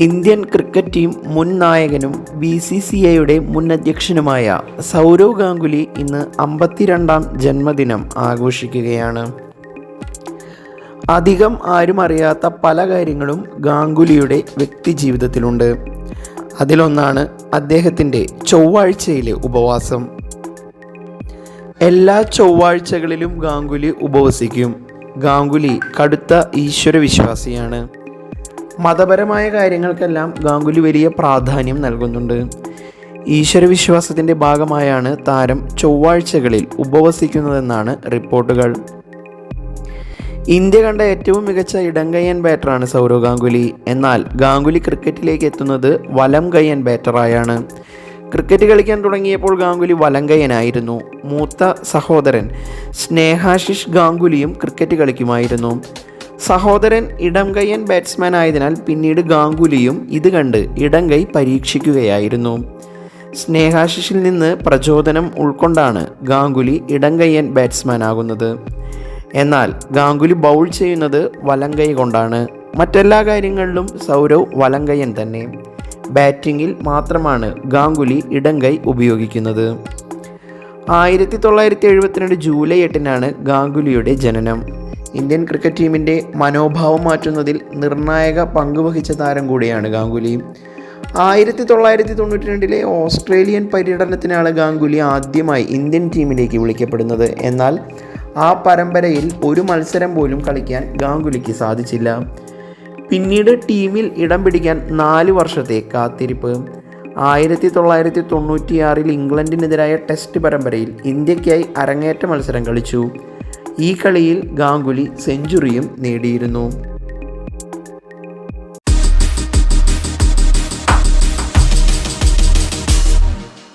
Indian cricket team മുൻ നായകനും B C C ഐയുടെ മുൻ അധ്യക്ഷനുമായ സൗരവ് ഗാംഗുലി ഇന്ന് അമ്പത്തിരണ്ടാം ജന്മദിനം ആഘോഷിക്കുകയാണ്. അധികം ആരും അറിയാത്ത പല കാര്യങ്ങളും ഗാംഗുലിയുടെ വ്യക്തിജീവിതത്തിലുണ്ട് അതിലൊന്നാണ് അദ്ദേഹത്തിന്റെ ചൊവ്വാഴ്ചയിലെ ഉപവാസം. എല്ലാ ചൊവ്വാഴ്ചകളിലും ഗാംഗുലി ഉപവസിക്കും. ഗാംഗുലി കടുത്ത ഈശ്വരവിശ്വാസിയാണ്. മതപരമായ കാര്യങ്ങൾക്കെല്ലാം ഗാംഗുലി വലിയ പ്രാധാന്യം നൽകുന്നുണ്ട്. ഈശ്വരവിശ്വാസത്തിന്റെ ഭാഗമായാണ് താരം ചൊവ്വാഴ്ചകളിൽ ഉപവസിക്കുന്നതെന്നാണ് റിപ്പോർട്ടുകൾ. ഇന്ത്യ കണ്ട ഏറ്റവും മികച്ച ഇടംകയ്യൻ ബാറ്ററാണ് സൗരവ് ഗാംഗുലി. എന്നാൽ ഗാംഗുലി ക്രിക്കറ്റിലേക്ക് എത്തുന്നത് വലം കയ്യൻ ബാറ്ററായാണ്. ക്രിക്കറ്റ് കളിക്കാൻ തുടങ്ങിയപ്പോൾ ഗാംഗുലി വലങ്കയ്യനായിരുന്നു മൂത്ത സഹോദരൻ സ്നേഹാശിഷ് ഗാംഗുലിയും ക്രിക്കറ്റ് കളിക്കുമായിരുന്നു. സഹോദരൻ ഇടംകയ്യൻ ബാറ്റ്സ്മാൻ ആയതിനാൽ പിന്നീട് ഗാംഗുലിയും ഇത് കണ്ട് ഇടംകൈ പരീക്ഷിക്കുകയായിരുന്നു. സ്നേഹാശിഷിൽ നിന്ന് പ്രചോദനം ഉൾക്കൊണ്ടാണ് ഗാംഗുലി ഇടംകയ്യൻ ബാറ്റ്സ്മാൻ ആകുന്നത്. എന്നാൽ ഗാംഗുലി ബൗൾ ചെയ്യുന്നത് വലങ്കൈ കൊണ്ടാണ്. മറ്റെല്ലാ കാര്യങ്ങളിലും സൗരവ് വലങ്കയ്യൻ തന്നെ. ബാറ്റിങ്ങിൽ മാത്രമാണ് ഗാംഗുലി ഇടംകൈ ഉപയോഗിക്കുന്നത്. ആയിരത്തി തൊള്ളായിരത്തി എഴുപത്തിരണ്ട് ജൂലൈ എട്ടിനാണ് ഗാംഗുലിയുടെ ജനനം. ഇന്ത്യൻ ക്രിക്കറ്റ് ടീമിന്റെ മനോഭാവം മാറ്റുന്നതിൽ നിർണായക പങ്കുവഹിച്ച താരം കൂടിയാണ് ഗാംഗുലിയും ആയിരത്തി തൊള്ളായിരത്തി തൊണ്ണൂറ്റി രണ്ടിലെ ഓസ്ട്രേലിയൻ പര്യടനത്തിനാണ് ഗാംഗുലി ആദ്യമായി ഇന്ത്യൻ ടീമിലേക്ക് വിളിക്കപ്പെടുന്നത്. എന്നാൽ ആ പരമ്പരയിൽ ഒരു മത്സരം പോലും കളിക്കാൻ ഗാംഗുലിക്ക് സാധിച്ചില്ല. പിന്നീട് ടീമിൽ ഇടം പിടിക്കാൻ നാല് വർഷത്തെ കാത്തിരിപ്പ്. ആയിരത്തി തൊള്ളായിരത്തി തൊണ്ണൂറ്റിയാറിൽ ഇംഗ്ലണ്ടിനെതിരായ ടെസ്റ്റ് പരമ്പരയിൽ ഇന്ത്യക്കായി അരങ്ങേറ്റ മത്സരം കളിച്ചു. ഈ കളിയിൽ ഗാംഗുലി സെഞ്ചുറിയും നേടിയിരുന്നു.